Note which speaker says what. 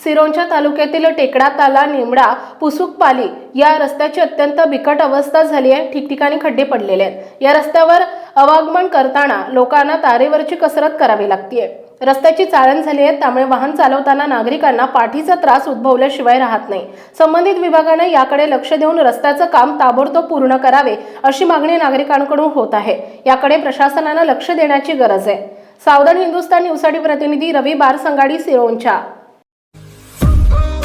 Speaker 1: सिरोंचा तालुक्यातील टेकडा ताला निमडा पुसुकपाली या रस्त्याची अत्यंत बिकट अवस्था झाली आहे. ठिकठिकाणी खड्डे पडलेले आहेत. या रस्त्यावर अवागमन करताना लोकांना तारेवरची कसरत करावी लागते रस्त्याची चाळण झाली आहे त्यामुळे वाहन चालवताना नागरिकांना पाठीचा त्रास उद्भवल्याशिवाय राहत नाही. संबंधित विभागाने याकडे लक्ष देऊन रस्त्याचं काम ताबडतोब पूर्ण करावे अशी मागणी नागरिकांकडून होत आहे. याकडे प्रशासनानं लक्ष देण्याची गरज आहे. सावधान हिंदुस्तान न्यूजसाठी प्रतिनिधी रवी बारसंगाडी सिरोंच्या